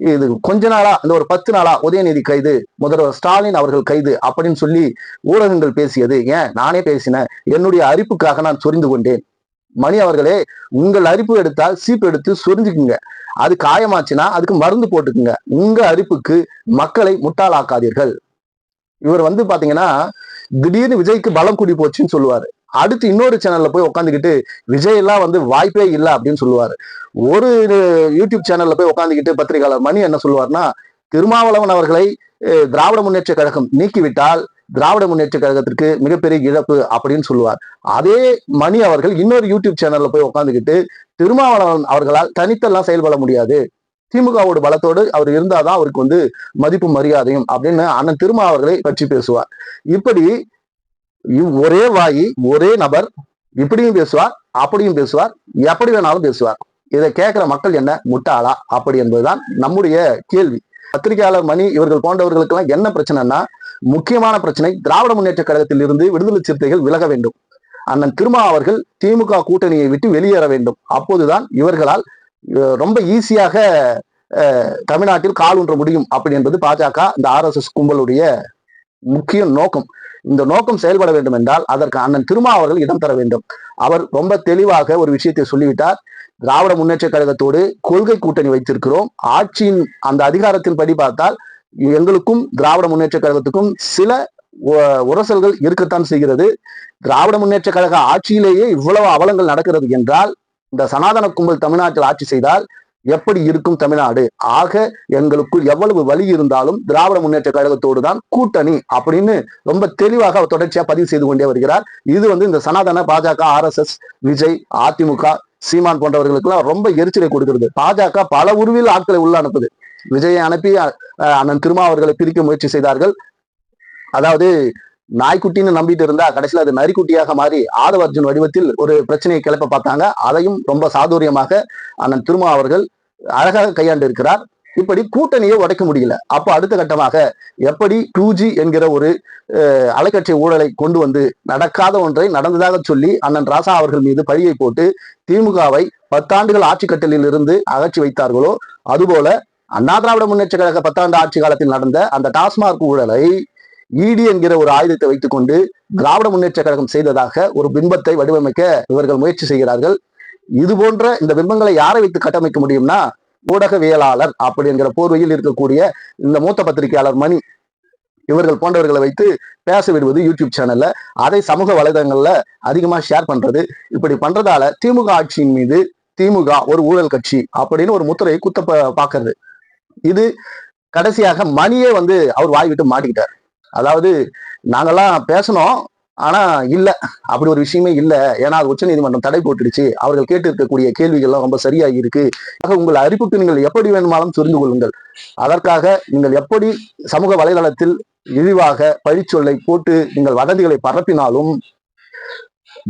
இது கொஞ்ச நாளா இந்த ஒரு பத்து நாளா உதயநிதி கைது முதல்வர் ஸ்டாலின் அவர்கள் கைது அப்படின்னு சொல்லி ஊடகங்கள் பேசியது. ஏன்? நானே பேசினேன். என்னுடைய அரிப்புக்காக நான் சொரிந்து கொண்டேன். மணி அவர்களே உங்கள் அரிப்பு எடுத்தால் சீப்பு எடுத்து சொரிஞ்சுக்குங்க. அது காயமாச்சுன்னா அதுக்கு மருந்து போட்டுக்குங்க. உங்க அரிப்புக்கு மக்களை முட்டாளாக்காதீர்கள். இவர் வந்து பாத்தீங்கன்னா திடீர்னு விஜய்க்கு பலம் கூடி போச்சுன்னு சொல்லுவாரு. அடுத்து இன்னொரு சேனல்ல போய் உட்காந்துக்கிட்டு விஜய் எல்லாம் வந்து வாய்ப்பே இல்லை அப்படின்னு சொல்லுவாரு. ஒரு யூடியூப் சேனல்ல போய் உட்காந்துக்கிட்டு பத்திரிகையாளர் மணி என்ன சொல்லுவார்னா திருமாவளவன் அவர்களை திராவிட முன்னேற்ற கழகம் நீக்கிவிட்டால் திராவிட முன்னேற்ற கழகத்திற்கு மிகப்பெரிய இழப்பு அப்படின்னு சொல்லுவார். அதே மணி அவர்கள் இன்னொரு யூடியூப் சேனல்ல போய் உட்காந்துக்கிட்டு திருமாவளவன் அவர்களால் தனித்தெல்லாம் செயல்பட முடியாது. திமுகவோட பலத்தோடு அவர் இருந்தாதான் அவருக்கு வந்து மதிப்பு மரியாதையும் அப்படின்னு அண்ணன் திருமா அவர்களை பற்றி பேசுவார். இப்படி ஒரே வாயி ஒரே நபர் இப்படியும் பேசுவார் அப்படியும் பேசுவார் எப்படி வேணாலும் பேசுவார். இதை கேட்கிற மக்கள் என்ன? முட்டாளா? அப்படி என்பதுதான் நம்முடைய கேள்வி. பத்திரிகையாளர் மணி இவர்கள் போன்றவர்களுக்கெல்லாம் என்ன பிரச்சனைனா முக்கியமான பிரச்சனை திராவிட முன்னேற்ற கழகத்தில் இருந்து விடுதலை சிறுத்தைகள் விலக வேண்டும். அண்ணன் திருமா அவர்கள் திமுக கூட்டணியை விட்டு வெளியேற வேண்டும். அப்போதுதான் இவர்களால் ரொம்ப ஈஸியாக அஹ், தமிழ்நாட்டில் கால் ஊன்ற முடியும். அப்படி என்பது பாஜக இந்த ஆர்எஸ்எஸ் கும்பலுடைய முக்கிய நோக்கம். இந்த நோக்கம் செயல்பட வேண்டும் என்றால் அதற்கு அண்ணன் திருமா அவர்கள் இடம் தர வேண்டும். அவர் ரொம்ப தெளிவாக ஒரு விஷயத்தை சொல்லிவிட்டார். திராவிட முன்னேற்ற கழகத்தோடு கொள்கை கூட்டணி வைத்திருக்கிறோம். ஆட்சியின் அந்த அதிகாரத்தின் படி பார்த்தால் எங்களுக்கும் திராவிட முன்னேற்ற கழகத்துக்கும் சில உரசல்கள் இருக்கத்தான் செய்கிறது. திராவிட முன்னேற்ற கழக ஆட்சியிலேயே இவ்வளவு அவலங்கள் நடக்கிறது என்றால் இந்த சனாதன கும்பல் தமிழ்நாட்டில் ஆட்சி செய்தால் எப்படி இருக்கும் தமிழ்நாடு? ஆக எங்களுக்குள் எவ்வளவு வலி இருந்தாலும் திராவிட முன்னேற்ற கழகத்தோடு தான் கூட்டணி அப்படின்னு ரொம்ப தெளிவாக அவர் தொடர்ச்சியா பதிவு செய்து கொண்டே வருகிறார். இது வந்து இந்த சனாதன பாஜக ஆர்எஸ்எஸ் விஜய் அதிமுக சீமான் போன்றவர்களுக்கெல்லாம் ரொம்ப எரிச்சலை கொடுக்கிறது. பாஜக பல உருவில் ஆட்களை உள்ள அனுப்புது விஜயை அனுப்பி அஹ், அண்ணன் திருமா அவர்களை பிரிக்க முயற்சி செய்தார்கள். அதாவது நாய்க்குட்டின்னு நம்பிட்டு இருந்தா கடைசியில் அது நரிக்குட்டியாக மாறி ஆதவ அர்ஜுன் வடிவத்தில் ஒரு பிரச்சனையை கிளப்ப பார்த்தாங்க. அதையும் ரொம்ப சாதுரியமாக அண்ணன் திருமா அவர்கள் அழகாக கையாண்டு இருக்கிறார் இப்படி கூட்டணியை உடைக்க முடியல. அப்போ அடுத்த கட்டமாக எப்படி டூ ஜி என்கிற ஒரு அஹ், அலைக்கற்றை ஊழலை கொண்டு வந்து நடக்காத ஒன்றை நடந்ததாக சொல்லி அண்ணன் ராசா அவர்கள் மீது பழியை போட்டு திமுகவை பத்தாண்டுகள் ஆட்சி கட்டலில் இருந்து அகற்றி வைத்தார்களோ? அதுபோல அண்ணா திராவிட முன்னேற்ற கழக பத்தாண்டு ஆட்சி காலத்தில் நடந்த அந்த டாஸ்மாக் ஊழலை ஈடி என்கிற ஒரு ஆயுதத்தை வைத்துக்கொண்டு திராவிட முன்னேற்ற கழகம் செய்ததாக ஒரு பிம்பத்தை வடிவமைக்க இவர்கள் முயற்சி செய்கிறார்கள். இது போன்ற இந்த பிம்பங்களை யாரை வைத்து கட்டமைக்க முடியும்னா ஊடகவியலாளர் அப்படி என்கிற போர்வையில் இருக்கக்கூடிய இந்த மூத்த பத்திரிகையாளர் மணி இவர்கள் போன்றவர்களை வைத்து பேச விடுவது யூடியூப் சேனல்ல. அதை சமூக வலைதளங்கள்ல அதிகமா ஷேர் பண்றது. இப்படி பண்றதால திமுக ஆட்சியின் மீது திமுக ஒரு ஊழல் கட்சி அப்படின்னு ஒரு முத்திரையை குத்த பாக்குறது இது கடைசியாக மணியே வந்து அவர் வாய் விட்டு மாட்டிக்கிட்டார். அதாவது நாங்கெல்லாம் பேசணும் ஆனா இல்ல. அப்படி ஒரு விஷயமே இல்ல. ஏன்னா அது உச்சநீதிமன்றம் தடை போட்டுடுச்சு. அவர்கள் கேட்டு இருக்கக்கூடிய கேள்விகள்லாம் ரொம்ப சரியாக இருக்கு. ஆக உங்கள் அறிவுக்கு நீங்கள் எப்படி வேணுமானாலும் தெரிந்து கொள்ளுங்கள். அதற்காக நீங்கள் எப்படி சமூக வலைதளத்தில் இழிவாக பழிச்சொல்லை போட்டு நீங்கள் வதந்திகளை பரப்பினாலும்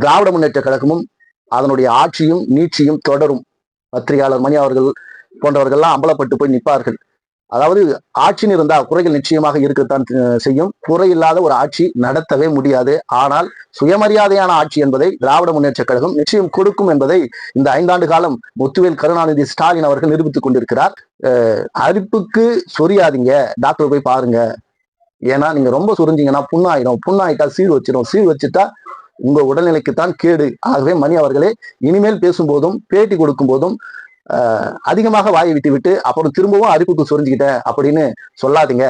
திராவிட முன்னேற்ற கழகமும் அதனுடைய ஆட்சியும் நீட்சியும் தொடரும். பத்திரிகையாளர் மணி அவர்கள் போன்றவர்கள்லாம் அம்பலப்பட்டு போய் நிற்பார்கள். அதாவது ஆட்சின்னு இருந்தா குறைகள் நிச்சயமாக இருக்கத்தான் செய்யும். குறை இல்லாத ஒரு ஆட்சி நடத்தவே முடியாது. ஆனால் சுயமரியாதையான ஆட்சி என்பதை திராவிட முன்னேற்ற கழகம் நிச்சயம் கொடுக்கும் என்பதை இந்த ஐந்தாண்டு காலம் முத்துவேல் கருணாநிதி ஸ்டாலின் அவர்கள் நிரூபித்துக் கொண்டிருக்கிறார். அரிப்புக்கு சொரியாதீங்க. டாக்டர் போய் பாருங்க. ஏன்னா நீங்க ரொம்ப சுரிஞ்சிங்கன்னா புண்ணாயிடும் புண்ணாயிட்டா சீர் வச்சிடும் சீர் வச்சுட்டா உங்க உடல்நிலைக்குத்தான் கேடு. ஆகவே மணி அவர்களே இனிமேல் பேசும்போதும் பேட்டி கொடுக்கும் போதும் அதிகமாக வாயை விட்டு விட்டு அப்புறம் திரும்பவும் அரிப்புக்கு சொரிஞ்சுக்கிட்டேன் அப்படின்னு சொல்லாதீங்க.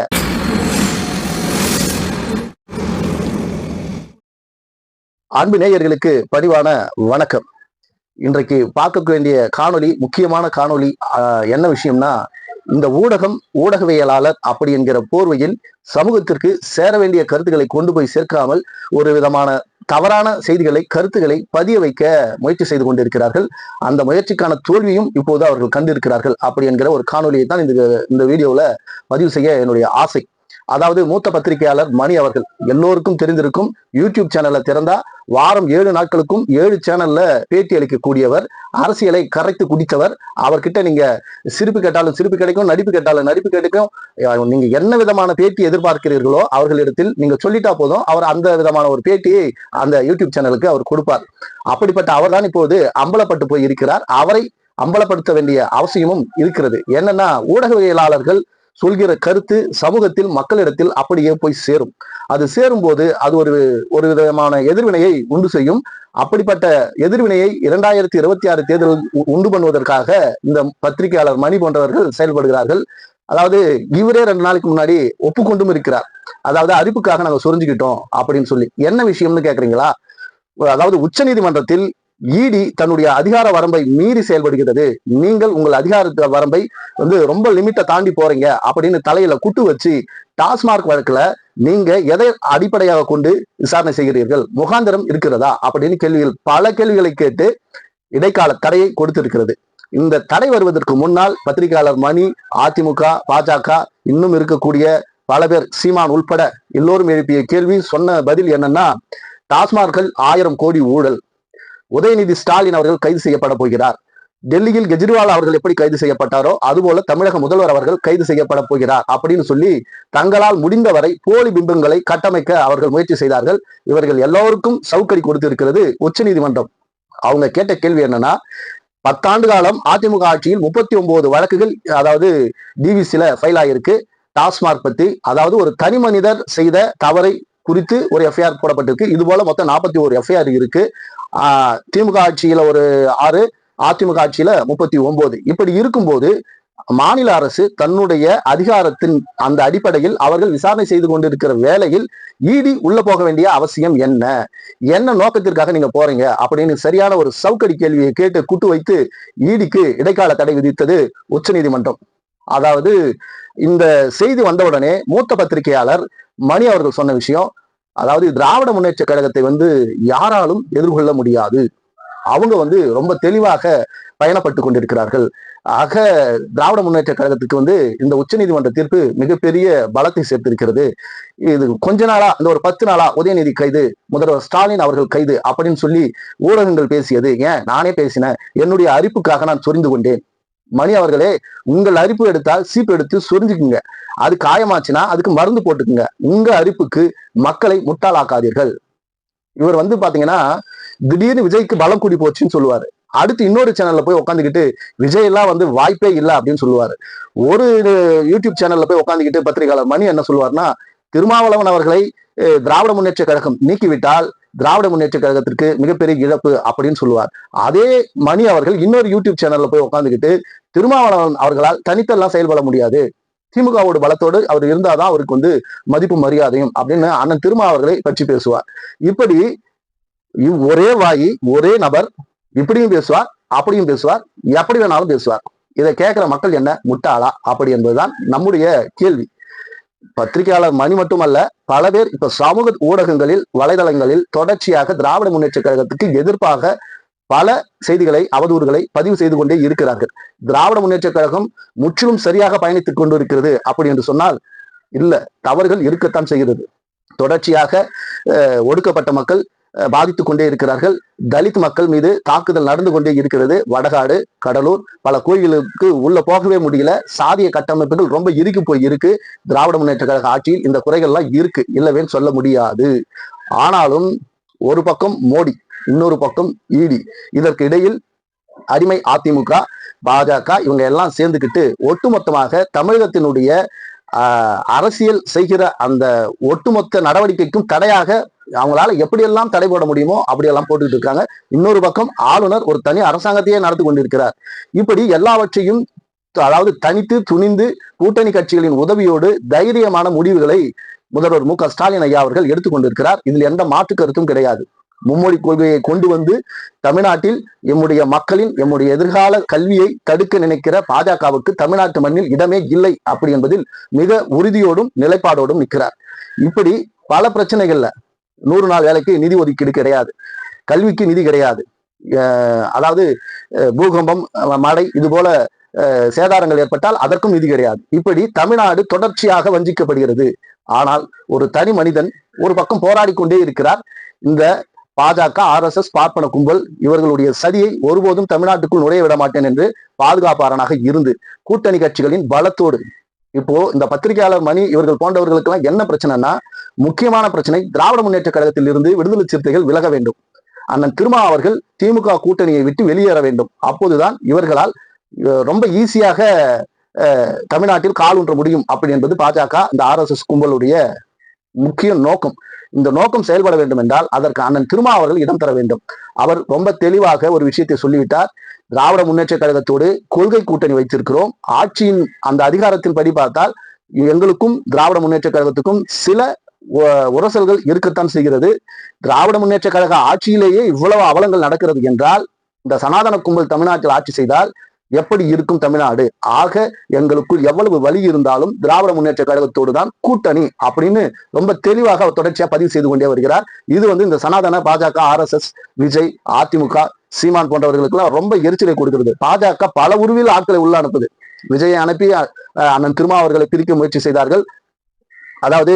அன்பு நேயர்களுக்கு பதிவான வணக்கம். இன்றைக்கு பார்க்க வேண்டிய காணொலி முக்கியமான காணொளி என்ன விஷயம்னா இந்த ஊடகம் ஊடகவியலாளர் அப்படி என்கிற போர்வையில் சமூகத்திற்கு சேர வேண்டிய கருத்துக்களை கொண்டு போய் சேர்க்காமல் ஒரு விதமான தவறான செய்திகளை கருத்துக்களை பதிய வைக்க முயற்சி செய்து கொண்டிருக்கிறார்கள். அந்த முயற்சிக்கான தோல்வியும் இப்போது அவர்கள் கண்டிருக்கிறார்கள். அப்படி என்கிற ஒரு காணொலியை தான் இந்த இந்த வீடியோவில் பதிவு செய்ய என்னுடைய ஆசை. அதாவது மூத்த பத்திரிகையாளர் மணி அவர்கள். எல்லோருக்கும் தெரிந்திருக்கும். யூடியூப் சேனலை திறந்தா வாரம் ஏழு நாட்களுக்கும் ஏழு சேனல்ல பேட்டி அளிக்கக்கூடியவர் அரசியலை கரைத்து குடித்தவர். அவர்கிட்ட நீங்க சிரிப்பு கேட்டாலும் சிரிப்பு கிடைக்கும் நடிப்பு கேட்டாலும் நடிப்பு கிடைக்கும் நீங்க என்ன விதமான பேட்டி எதிர்பார்க்கிறீர்களோ அவர்களிடத்தில் நீங்க சொல்லிட்டா போதும். அவர் அந்த விதமான ஒரு பேட்டியை அந்த யூடியூப் சேனலுக்கு அவர் கொடுப்பார். அப்படிப்பட்ட அவர் தான் இப்போது அம்பலப்பட்டு போய் இருக்கிறார் அவரை அம்பலப்படுத்த வேண்டிய அவசியமும் இருக்கிறது. என்னன்னா ஊடகவியலாளர்கள் சொல்கிற கருத்து சமூகத்தில் மக்களிடத்தில் அப்படியே போய் சேரும். அது சேரும்போது அது ஒரு ஒரு விதமான எதிர்வினையை உண்டு செய்யும். அப்படிப்பட்ட எதிர்வினையை இரண்டாயிரத்தி இருபத்தி ஆறு தேர்தல் உ- உண்டு பண்ணுவதற்காக இந்த பத்திரிகையாளர் மணி போன்றவர்கள் செயல்படுகிறார்கள். அதாவது இவரே ரெண்டு நாளைக்கு முன்னாடி ஒப்புக்கொண்டும் இருக்கிறார். அதாவது அறிப்புக்காக நாங்க சொரிஞ்சுக்கிட்டோம் அப்படின்னு சொல்லி. என்ன விஷயம்னு கேக்குறீங்களா? அதாவது உச்ச நீதிமன்றத்தில் இடி தன்னுடைய அதிகார வரம்பை மீறி செயல்படுகிறது. நீங்கள் உங்கள் அதிகார வரம்பை வந்து ரொம்ப லிமிட்டை தாண்டி போறீங்க அப்படின்னு தலையில குட்டு வச்சு டாஸ்மார்க் வழக்குல நீங்க எதை அடிப்படையாக கொண்டு விசாரணை செய்கிறீர்கள்? முகாந்திரம் இருக்கிறதா? அப்படின்னு கேள்விகள் பல கேள்விகளை கேட்டு இடைக்கால தடையை கொடுத்திருக்கிறது. இந்த தடை வருவதற்கு முன்னால் பத்திரிகையாளர் மணி அதிமுக பாஜக இன்னும் இருக்கக்கூடிய பல பேர் சீமான் உள்பட எல்லோரும் எழுப்பிய கேள்வி சொன்ன பதில் என்னன்னா டாஸ்மார்கள் ஆயிரம் கோடி ஊழல். உதயநிதி ஸ்டாலின் அவர்கள் கைது செய்யப்பட போகிறார். டெல்லியில் கெஜ்ரிவால் அவர்கள் எப்படி கைது செய்யப்பட்டாரோ அதுபோல தமிழக முதல்வர் அவர்கள் கைது செய்யப்பட போகிறார் அப்படின்னு சொல்லி தங்களால் முடிந்தவரை போலி பிம்பங்களை கட்டமைக்க அவர்கள் முயற்சி செய்தார்கள். இவர்கள் எல்லோருக்கும் சவுக்கடி கொடுத்திருக்கிறது உச்சநீதிமன்றம் அவங்க கேட்ட கேள்வி என்னன்னா பத்தாண்டு காலம் அதிமுக ஆட்சியில் முப்பத்தி ஒன்பது வழக்குகள் அதாவது டிவிசில ஃபைல் ஆயிருக்கு. டாஸ்மார்க் பத்தி அதாவது ஒரு தனி மனிதர் செய்த தவறை குறித்து ஒரு எஃப்ஐஆர் போடப்பட்டிருக்கு. இது போல மொத்தம் நாற்பத்தி ஒரு எஃப்ஐஆர் இருக்கு. திமுக ஆட்சியில ஒரு ஆறு அதிமுக ஆட்சியில முப்பத்தி ஒன்பது இப்படி இருக்கும்போது மாநில அரசு தன்னுடைய அதிகாரத்தின் அந்த அடிப்படையில் அவர்கள் விசாரணை செய்து கொண்டிருக்கிற வேளையில் இடி உள்ள போக வேண்டிய அவசியம் என்ன? என்ன நோக்கத்திற்காக நீங்க போறீங்க? அப்படின்னு சரியான ஒரு சவுக்கடி கேள்வியை கேட்டு கூட்டு வைத்து ஈடிக்கு இடைக்கால தடை விதித்தது உச்சநீதிமன்றம். அதாவது இந்த செய்தி வந்தவுடனே மூத்த பத்திரிகையாளர் மணி அவர்கள் சொன்ன விஷயம் அதாவது திராவிட முன்னேற்ற கழகத்தை வந்து யாராலும் எதிர்கொள்ள முடியாது. அவங்க வந்து ரொம்ப தெளிவாக பயணப்பட்டு கொண்டிருக்கிறார்கள். ஆக திராவிட முன்னேற்ற கழகத்துக்கு வந்து இந்த உச்சநீதிமன்ற தீர்ப்பு மிகப்பெரிய பலத்தை சேர்த்திருக்கிறது. இது கொஞ்ச நாளா இந்த ஒரு பத்து நாளா உதயநிதி கைது முதல்வர் ஸ்டாலின் அவர்கள் கைது அப்படின்னு சொல்லி ஊடகங்கள் பேசியது. ஏன்? நானே பேசினேன். என்னுடைய அறிப்புக்காக நான் சொரிந்து கொண்டேன். மணி அவர்களே உங்கள் அரிப்பு எடுத்தால் சீப்பு எடுத்து சொரிஞ்சுக்குங்க. அது காயமாச்சுன்னா அதுக்கு மருந்து போட்டுக்குங்க. உங்க அரிப்புக்கு மக்களை முட்டாளாக்காதீர்கள். இவர் வந்து பாத்தீங்கன்னா திடீர்னு விஜய்க்கு பலம் கூடி போச்சுன்னு சொல்லுவாரு. அடுத்து இன்னொரு சேனல்ல போய் உட்காந்துக்கிட்டு விஜய் எல்லாம் வந்து வாய்ப்பே இல்லை அப்படின்னு சொல்லுவாரு. ஒரு யூடியூப் சேனல்ல போய் உட்காந்துக்கிட்டு பத்திரிகையாளர் மணி என்ன சொல்லுவாருன்னா திருமாவளவன் அவர்களை திராவிட முன்னேற்ற கழகம் நீக்கிவிட்டால் திராவிட முன்னேற்ற கழகத்திற்கு மிகப்பெரிய இழப்பு அப்படின்னு சொல்லுவார். அதே மணி அவர்கள் இன்னொரு யூடியூப் சேனல்ல போய் உட்காந்துக்கிட்டு திருமாவளவன் அவர்களால் தனித்தெல்லாம் செயல்பட முடியாது. திமுகவோட பலத்தோடு அவர் இருந்தாதான் அவருக்கு வந்து மதிப்பு மரியாதையும் அப்படின்னு அண்ணன் திருமா அவர்களை பற்றி பேசுவார். இப்படி இவ் ஒரே வாயி ஒரே நபர் இப்படியும் பேசுவார் அப்படியும் பேசுவார் எப்படி வேணாலும் பேசுவார். இதை கேட்கிற மக்கள் என்ன? முட்டாளா? அப்படி என்பதுதான் நம்முடைய கேள்வி. பத்திரிகையாளர் மணி மட்டுமல்ல பல பேர் இப்ப சமூக ஊடகங்களில் வலைதளங்களில் தொடர்ச்சியாக திராவிட முன்னேற்ற கழகத்துக்கு எதிர்ப்பாக பல செய்திகளை அவதூறுகளை பதிவு செய்து கொண்டே இருக்கிறார்கள். திராவிட முன்னேற்ற கழகம் முற்றிலும் சரியாக பயணித்துக் கொண்டு இருக்கிறது அப்படி என்று சொன்னால் இல்ல தவறுகள் இருக்கத்தான் செய்கிறது. தொடர்ச்சியாக அஹ், ஒடுக்கப்பட்ட மக்கள் அஹ், பாதித்துக் கொண்டே இருக்கிறார்கள். தலித் மக்கள் மீது தாக்குதல் நடந்து கொண்டே இருக்கிறது. வடகாடு கடலூர் பல கோயில்களுக்கு உள்ள போகவே முடியல. சாதிய கட்டமைப்புகள் ரொம்ப இறுக்கி போய் இருக்கு. திராவிட முன்னேற்ற கழக ஆட்சியில் இந்த குறைகள்லாம் இருக்கு. இல்லவேன்னு சொல்ல முடியாது. ஆனாலும் ஒரு பக்கம் மோடி இன்னொரு பக்கம் ஈடி இதற்கு இடையில் அடிமை அதிமுக பாஜக இவங்க எல்லாம் சேர்ந்துக்கிட்டு ஒட்டுமொத்தமாக தமிழகத்தினுடைய அரசியல் செய்கிற அந்த ஒட்டுமொத்த நடவடிக்கைக்கும் தடையாக அவங்களால எப்படியெல்லாம் தடை போட முடியுமோ அப்படியெல்லாம் போட்டுக்கிட்டு இருக்காங்க. இன்னொரு பக்கம் ஆளுநர் ஒரு தனி அரசாங்கத்தையே நடத்தி கொண்டிருக்கிறார். இப்படி எல்லாவற்றையும் அதாவது தனித்து துணிந்து கூட்டணி கட்சிகளின் உதவியோடு தைரியமான முடிவுகளை முதல்வர் மு க ஸ்டாலின் ஐயா அவர்கள் எடுத்துக்கொண்டிருக்கிறார் இதில் எந்த மாற்று கருத்தும் கிடையாது. மும்மொழி கொள்கையை கொண்டு வந்து தமிழ்நாட்டில் எம்முடைய மக்களின் எம்முடைய எதிர்கால கல்வியை தடுக்க நினைக்கிற பாஜகவுக்கு தமிழ்நாட்டு மண்ணில் இடமே இல்லை அப்படி என்பதில் மிக உறுதியோடும் நிலைப்பாடோடும் நிற்கிறார். இப்படி பல பிரச்சனைகள்ல நூறு நாள் வேலைக்கு நிதி ஒதுக்கீடு கிடையாது. கல்விக்கு நிதி கிடையாது. அதாவது பூகம்பம் மழை இது போல சேதாரங்கள் ஏற்பட்டால் அதற்கும் நிதி கிடையாது. இப்படி தமிழ்நாடு தொடர்ச்சியாக வஞ்சிக்கப்படுகிறது. ஆனால் ஒரு தனி மனிதன் ஒரு பக்கம் போராடி கொண்டே இருக்கிறார். இந்த பாஜக ஆர்எஸ்எஸ் பார்ப்பன கும்பல் இவர்களுடைய சதியை ஒருபோதும் தமிழ்நாட்டுக்குள் நுழைய விட மாட்டேன் என்று பாதுகாப்பாரனாக இருந்து கூட்டணி கட்சிகளின் பலத்தோடு. இப்போ இந்த பத்திரிகையாளர் மணி இவர்கள் போன்றவர்களுக்கெல்லாம் என்ன பிரச்சனைனா முக்கியமான பிரச்சனை திராவிட முன்னேற்ற கழகத்தில் இருந்து விடுதலை சிறுத்தைகள் விலக வேண்டும். அண்ணன் திருமா அவர்கள் திமுக கூட்டணியை விட்டு வெளியேற வேண்டும். அப்போதுதான் இவர்களால் ரொம்ப ஈஸியாக தமிழ்நாட்டில் கால் ஊன்ற முடியும் அப்படி என்பது பாஜக இந்த ஆர்எஸ்எஸ் கும்பலுடைய முக்கிய நோக்கம். இந்த நோக்கம் செயல்பட வேண்டும் என்றால் அதற்கு அண்ணன் திருமா அவர்கள் இடம் தர வேண்டும். அவர் ரொம்ப தெளிவாக ஒரு விஷயத்தை சொல்லிவிட்டார். திராவிட முன்னேற்ற கழகத்தோடு கொள்கை கூட்டணி வைத்திருக்கிறோம். ஆட்சியின் அந்த அதிகாரத்தின் படி பார்த்தால் எங்களுக்கும் திராவிட முன்னேற்ற கழகத்துக்கும் சில உரசல்கள் இருக்கத்தான் செய்கிறது. திராவிட முன்னேற்ற கழக ஆட்சியிலேயே இவ்வளவு அவலங்கள் நடக்கிறது என்றால் இந்த சனாதன கும்பல் தமிழ்நாட்டில் ஆட்சி செய்தால் எப்படி இருக்கும் தமிழ்நாடு? ஆக எங்களுக்குள் எவ்வளவு வலி இருந்தாலும் திராவிட முன்னேற்ற கழகத்தோடு தான் கூட்டணி அப்படின்னு ரொம்ப தெளிவாக அவர் தொடர்ச்சியா பதிவு செய்து கொண்டே வருகிறார். இது வந்து இந்த சனாதன பாஜக ஆர்எஸ்எஸ் விஜய் அதிமுக சீமான் போன்றவர்களுக்கெல்லாம் ரொம்ப எரிச்சலை கொடுக்கிறது. பாஜக பல உருவில் ஆட்களை உள்ள அனுப்புது விஜயை அனுப்பி அஹ், அண்ணன் திருமாவர்களை பிரிக்க முயற்சி செய்தார்கள். அதாவது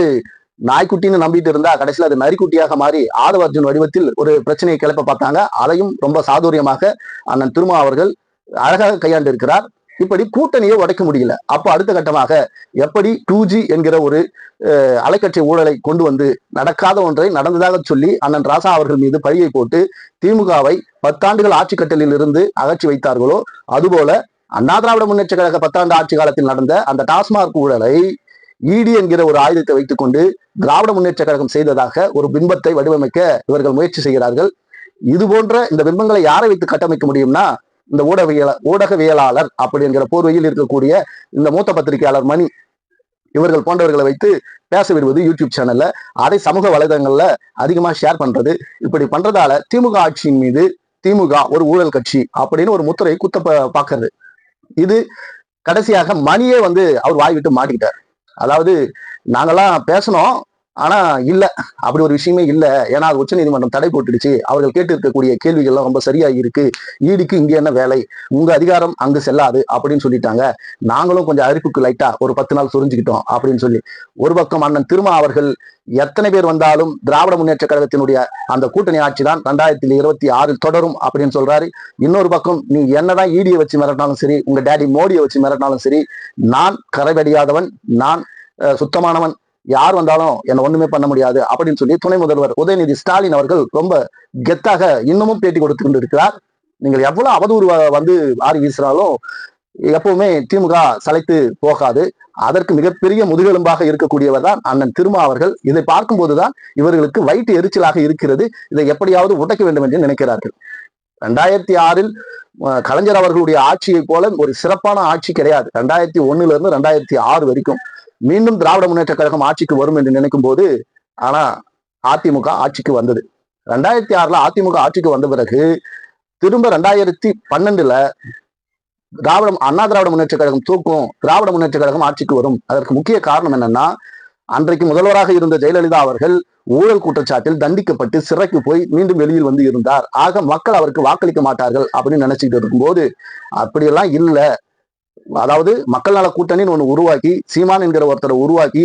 நாய்க்குட்டின்னு நம்பிட்டு இருந்தா கடைசியில் அது நரிக்குட்டியாக மாறி ஆதவ அர்ஜுன் வடிவத்தில் ஒரு பிரச்சனையை கிளப்ப பார்த்தாங்க. அதையும் ரொம்ப சாதுரியமாக அண்ணன் திருமா அவர்கள் அழகாக கையாண்டு இருக்கிறார் இப்படி கூட்டணியை உடைக்க முடியல. அப்போ அடுத்த கட்டமாக எப்படி டூ ஜி என்கிற ஒரு அலைக்கட்சி ஊழலை கொண்டு வந்து நடக்காத ஒன்றை நடந்ததாக சொல்லி அண்ணன் ராசா அவர்கள் மீது பழியை போட்டு திமுகவை பத்தாண்டுகள் ஆட்சி கட்டலில் இருந்து அகற்றி வைத்தார்களோ அதுபோல அண்ணா திராவிட முன்னேற்ற கழக பத்தாண்டு ஆட்சி காலத்தில் நடந்த அந்த டாஸ்மாக் ஊழலை இடி என்கிற ஒரு ஆயுதத்தை வைத்துக்கொண்டு திராவிட முன்னேற்ற கழகம் செய்ததாக ஒரு பிம்பத்தை வடிவமைக்க இவர்கள் முயற்சி செய்கிறார்கள். இது போன்ற இந்த பிம்பங்களை யாரை வைத்து கட்டமைக்க முடியும்னா இந்த ஊடகவியல ஊடகவியலாளர் அப்படி என்கிற போர்வையில் இருக்கக்கூடிய இந்த மூத்த பத்திரிகையாளர் மணி இவர்கள் போன்றவர்களை வைத்து பேச விடுவது யூடியூப் சேனல்ல அதை சமூக வலைதளங்கள்ல அதிகமா ஷேர் பண்றது. இப்படி பண்றதால திமுக ஆட்சியின் மீது திமுக ஒரு ஊழல் கட்சி அப்படின்னு ஒரு முத்திரையை குத்த பாக்குறது இது கடைசியாக மணியே வந்து அவர் வாய் விட்டு மாட்டிக்கிட்டார். அதாவது நாங்கெல்லாம் பேசணும். ஆனா இல்ல. அப்படி ஒரு விஷயமே இல்ல. ஏன்னா அது உச்சநீதிமன்றம் தடை போட்டுடுச்சு. அவர்கள் கேட்டு இருக்கக்கூடிய கேள்விகள்லாம் ரொம்ப சரியா இருக்கு. ஈடுக்கு இங்க என்ன வேலை? உங்க அதிகாரம் அங்கு செல்லாது அப்படின்னு சொல்லிட்டாங்க. நாங்களும் கொஞ்சம் அரிப்புக்கு லைட்டா ஒரு பத்து நாள் சுரிஞ்சுக்கிட்டோம் அப்படின்னு சொல்லி. ஒரு பக்கம் அண்ணன் திருமா அவர்கள் எத்தனை பேர் வந்தாலும் திராவிட முன்னேற்ற கழகத்தினுடைய அந்த கூட்டணி ஆட்சி தான் ரெண்டாயிரத்தி இருபத்தி ஆறில் தொடரும் அப்படின்னு சொல்றாரு. இன்னொரு பக்கம் நீ என்னதான் ஈடியை வச்சு மிரட்டினாலும் சரி உங்க டேடி மோடியை வச்சு மிரட்டினாலும் சரி நான் கரைபடியாதவன் நான் சுத்தமானவன் யார் வந்தாலும் என்ன ஒண்ணுமே பண்ண முடியாது அப்படின்னு சொல்லி துணை முதல்வர் உதயநிதி ஸ்டாலின் அவர்கள் ரொம்ப கெத்தாக இன்னமும் பேட்டி கொடுத்து கொண்டிருக்கிறார். நீங்கள் எவ்வளவு அவதூறு வந்து ஆறி வீசினாலும் எப்பவுமே திமுக சளைத்து போகாது. அதற்கு மிகப்பெரிய முதுகெலும்பாக இருக்கக்கூடியவர் தான் அண்ணன் திருமா அவர்கள். இதை பார்க்கும்போதுதான் இவர்களுக்கு வயிற்று எரிச்சலாக இருக்கிறது. இதை எப்படியாவது உடைக்க வேண்டும் என்று நினைக்கிறார்கள். ரெண்டாயிரத்தி ஆறில் கலைஞர் அவர்களுடைய ஆட்சியை போல ஒரு சிறப்பான ஆட்சி கிடையாது. ரெண்டாயிரத்தி ஒண்ணுல இருந்து ரெண்டாயிரத்தி ஆறு வரைக்கும். மீண்டும் திராவிட முன்னேற்ற கழகம் ஆட்சிக்கு வரும் என்று நினைக்கும் போது ஆனா அதிமுக ஆட்சிக்கு வந்தது. ரெண்டாயிரத்தி ஆறுல அதிமுக ஆட்சிக்கு வந்த பிறகு திரும்ப ரெண்டாயிரத்தி பன்னெண்டுல திராவிடம் அண்ணா திராவிட முன்னேற்ற கழகம் தூக்கும் திராவிட முன்னேற்ற கழகம் ஆட்சிக்கு வரும். அதற்கு முக்கிய காரணம் என்னன்னா அன்றைக்கு முதல்வராக இருந்த ஜெயலலிதா அவர்கள் ஊழல் குற்றச்சாட்டில் தண்டிக்கப்பட்டு சிறைக்கு போய் மீண்டும் வெளியில் வந்து இருந்தார். ஆக மக்கள் அவருக்கு வாக்களிக்க மாட்டார்கள் அப்படின்னு நினைச்சுக்கிட்டு இருக்கும்போது அப்படியெல்லாம் இல்ல. அதாவது மக்கள் நல கூட்டணின்னு ஒன்று உருவாக்கி சீமான் என்கிற ஒருத்தரை உருவாக்கி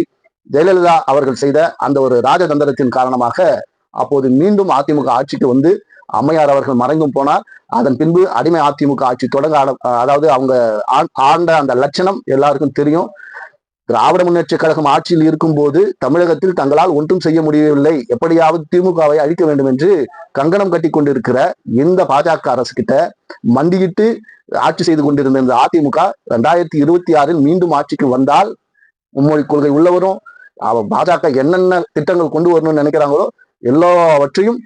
ஜெயலலிதா அவர்கள் செய்த அந்த ஒரு ராஜதந்திரத்தின் காரணமாக அப்போது மீண்டும் அதிமுக ஆட்சிக்கு வந்து அம்மையார் அவர்கள் மறைந்தும் போனார். அதன் பின்பு அடிமை அதிமுக ஆட்சி தொடங்க அதாவது அவங்க ஆண்- ஆண்ட அந்த லட்சணம் எல்லாருக்கும் தெரியும். திராவிட முன்னேற்ற கழகம் ஆட்சியில் இருக்கும்போது தமிழகத்தில் தங்களால் ஒன்றும் செய்ய முடியவில்லை. எப்படியாவது திமுகவை அழிக்க வேண்டும் என்று கங்கணம் கட்டி கொண்டிருக்கிற இந்த பாஜக அரசு கிட்ட மண்டியிட்டு ஆட்சி செய்து கொண்டிருந்த இந்த அதிமுக ரெண்டாயிரத்தி இருபத்தி ஆறில் மீண்டும் ஆட்சிக்கு வந்தால் மும்மொழி கொள்கை உள்ளவரும் அவ பாஜக என்னென்ன திட்டங்கள் கொண்டு வரணும்னு நினைக்கிறாங்களோ எல்லாவற்றையும்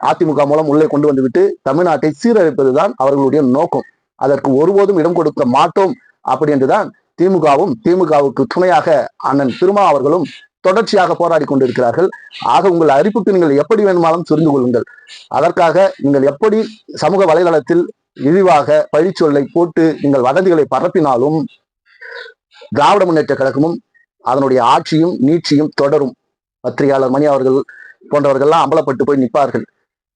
அதிமுக மூலம் உள்ளே கொண்டு வந்துவிட்டு தமிழ்நாட்டை சீரழிப்பதுதான் அவர்களுடைய நோக்கம். அதற்கு ஒருபோதும் இடம் கொடுக்க மாட்டோம். அப்படி என்றுதான் திமுகவும் திமுகவுக்கு துணையாக அண்ணன் திருமா அவர்களும் தொடர்ச்சியாக போராடி கொண்டிருக்கிறார்கள். ஆக உங்கள் அறிப்புக்கு நீங்கள் எப்படி வேணுமானாலும் தெரிந்து கொள்ளுங்கள். அதற்காக நீங்கள் எப்படி சமூக வலைதளத்தில் இழிவாக பழிச்சொல்லை போட்டு நீங்கள் வதந்திகளை பரப்பினாலும் திராவிட முன்னேற்ற கழகமும் அதனுடைய ஆட்சியும் நீட்சியும் தொடரும். பத்திரிகையாளர் மணி அவர்கள் போன்றவர்கள்லாம் அம்பலப்பட்டு போய் நிற்பார்கள்.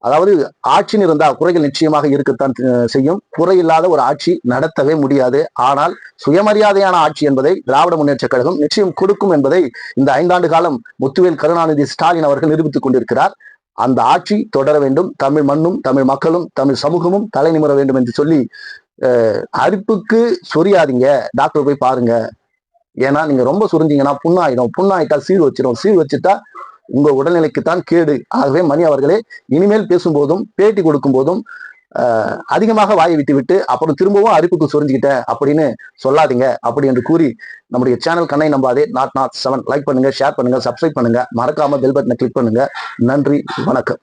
அதாவது ஆட்சின்னு இருந்தால் குறைகள் நிச்சயமாக இருக்கத்தான் செய்யும். செய்யும் குறையில்லாத ஒரு ஆட்சி நடத்தவே முடியாது. ஆனால் சுயமரியாதையான ஆட்சி என்பதை திராவிட முன்னேற்ற கழகம் நிச்சயம் கொடுக்கும் என்பதை இந்த ஐந்தாண்டு காலம் முத்துவேல் கருணாநிதி ஸ்டாலின் அவர்கள் நிரூபித்துக் கொண்டிருக்கிறார். அந்த ஆட்சி தொடர வேண்டும். தமிழ் மண்ணும் தமிழ் மக்களும் தமிழ் சமூகமும் தலை நிமிர வேண்டும் என்று சொல்லி அஹ், அரிப்புக்கு சொரியாதீங்க. டாக்டர் போய் பாருங்க. ஏன்னா நீங்க ரொம்ப சுரிஞ்சீங்கன்னா புண்ணாயிடும். புண்ணாயிட்டா சீர் வச்சிடும் சீர் வச்சுட்டா உங்கள் உடல்நிலைக்கு தான் கேடு. ஆகவே மணி அவர்களே இனிமேல் பேசும்போதும் பேட்டி கொடுக்கும் போதும் அதிகமாக வாயை விட்டு விட்டு அப்புறம் திரும்பவும் அரிப்புக்கு சொரிஞ்சுக்கிட்டேன் அப்படின்னு சொல்லாதீங்க அப்படி என்று கூறி நம்முடைய சேனல் கண்ணை நம்பாதே நாட் நாட் செவன் லைக் பண்ணுங்க ஷேர் பண்ணுங்க சப்ஸ்கிரைப் பண்ணுங்க. மறக்காம பெல் பட்டனை கிளிக் பண்ணுங்க. நன்றி வணக்கம்.